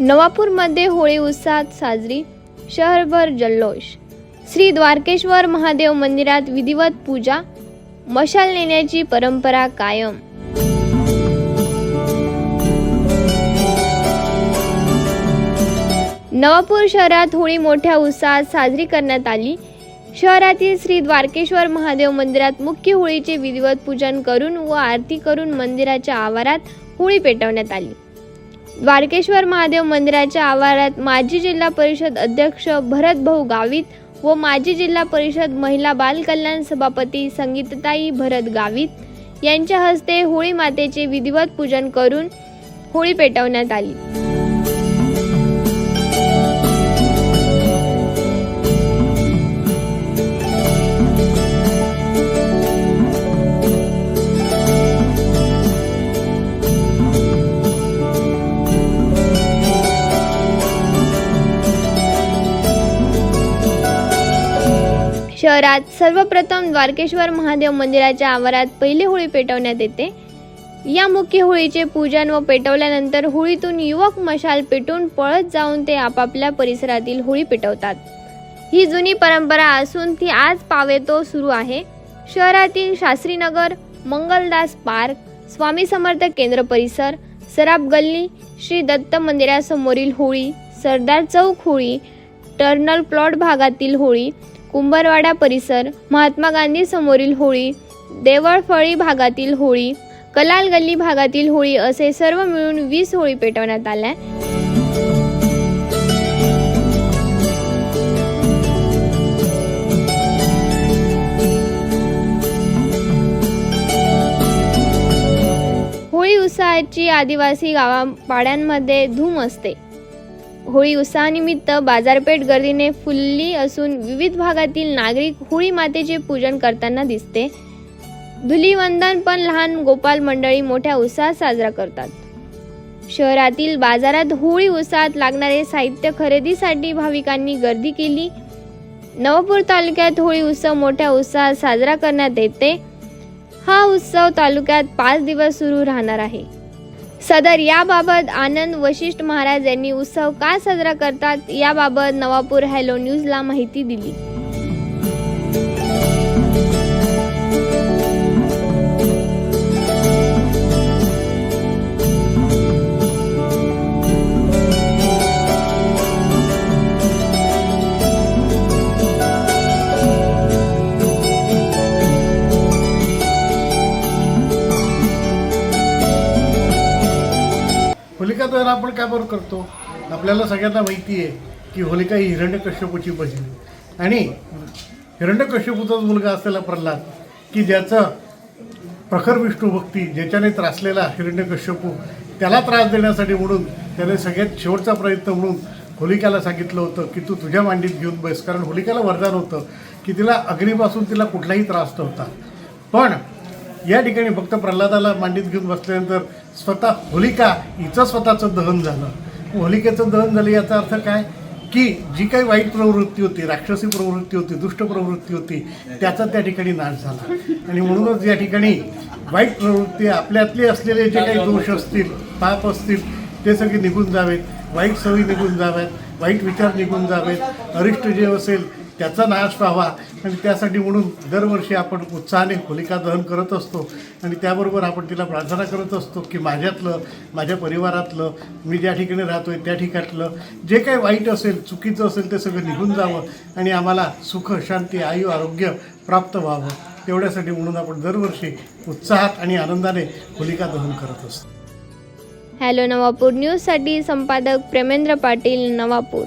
नवापूरमध्ये होळी उत्साहात साजरी शहरभर जल्लोष श्री द्वारकेश्वर महादेव मंदिरात विधिवत पूजा मशाल नेण्याची परंपरा कायम. नवापूर शहरात होळी मोठ्या उत्साहात साजरी करण्यात आली. शहरातील श्री द्वारकेश्वर महादेव मंदिरात मुख्य होळीचे विधिवत पूजन करून व आरती करून मंदिराच्या आवारात होळी पेटवण्यात आली. द्वारकेश्वर महादेव मंदिराच्या आवारात माजी जिल्हा परिषद अध्यक्ष भरतभाऊ गावित व माजी जिल्हा परिषद महिला बाल कल्याण सभापती संगीतताई भरत गावित यांच्या हस्ते होळी मातेचे विधिवत पूजन करून होळी पेटवण्यात आली. शहरात सर्वप्रथम द्वारकेश्वर महादेव मंदिराच्या आवारात पहिली होळी पेटवण्यात येते. या मुख्य होळीचे पूजन व पेटवल्यानंतर होळीतून युवक मशाल पेटून पळत जाऊन ते आपापल्या परिसरातील होळी पेटवतात. ही जुनी परंपरा असून ती आज पावेतो सुरू आहे. शहरातील शास्त्रीनगर मंगलदास पार्क स्वामी समर्थ केंद्र परिसर सराफ गल्ली श्री दत्त मंदिरासमोरील होळी सरदार चौक होळी टर्नल प्लॉट भागातील होळी कुंभारवाडा परिसर महात्मा गांधी समोरील होळी देवळफळी भागातील होळी कलाल गल्ली भागातील होळी असे सर्व मिळून वीस होळी पेटवण्यात आल्या. होळी उत्साहाची आदिवासी गावापाड्यांमध्ये धूम असते. होळी उत्साहानिमित्त बाजारपेठ गर्दीने फुलली असून विविध भागातील नागरिक होळी मातेचे पूजन करताना दिसते. धुलीवंदन पण लहान गोपाल मंडळी मोठ्या उत्साहात साजरा करतात. शहरातील बाजारात होळी उत्साहात लागणारे साहित्य खरेदीसाठी भाविकांनी गर्दी केली. नवपूर तालुक्यात होळी उत्सव मोठ्या उत्साहात साजरा करण्यात येते. हा उत्सव तालुक्यात पाच दिवस सुरू राहणार आहे. सदर याबाबत आनंद वशिष्ठ महाराज यांनी उत्सव का साजरा करतात याबाबत नवापूर हॅलो न्यूजला माहिती दिली. होलिका दहन आपण काय बरं करतो? आपल्याला सगळ्यांना माहिती आहे की होलिका ही हिरण्यकश्यपूची बहीण आणि हिरण्यकश्यपूचाच मुलगा असलेला प्रल्हाद की ज्याचं प्रखर विष्णू भक्ती ज्याच्याने त्रासलेला हिरण्यकश्यपू त्याला त्रास देण्यासाठी म्हणून त्याने सगळ्यात शेवटचा प्रयत्न म्हणून होलिकाला सांगितलं होतं की तू तुझ्या मांडीत घेऊन बस. कारण होलिकाला वरदान होतं की तिला अग्नीपासून तिला कुठलाही त्रास नव्हता. पण या ठिकाणी फक्त प्रल्हादाला मांडीत घेऊन बसल्यानंतर स्वतः होलिका हिचं स्वतःचं दहन झालं. होलिकेचं दहन झालं याचा अर्थ काय? की जी काही वाईट प्रवृत्ती होती राक्षसी प्रवृत्ती होती दुष्ट प्रवृत्ती होती त्याचा त्या ठिकाणी नाश झाला. आणि म्हणूनच या ठिकाणी वाईट प्रवृत्ती आपल्यातले असलेले जे काही दोष असतील पाप असतील ते सगळे निघून जावेत. वाईट सवयी निघून जाव्यात वाईट विचार निघून जावेत. अरिष्ट जे असेल त्याचा नाश व्हावा. आणि त्यासाठी म्हणून दरवर्षी आपण उत्साहाने होलिका दहन करत असतो. आणि त्याबरोबर आपण तिला प्रार्थना करत असतो की माझ्यातलं माझ्या परिवारातलं मी ज्या ठिकाणी राहतो आहे त्या ठिकाणातलं जे काही वाईट असेल चुकीचं असेल ते सगळं निघून जावं आणि आम्हाला सुख शांती आयु आरोग्य प्राप्त व्हावं. तेवढ्यासाठी म्हणून आपण दरवर्षी उत्साहात आणि आनंदाने होलिका दहन करत असतो. हॅलो नवापूर न्यूजसाठी संपादक प्रेमेंद्र पाटील नवापूर.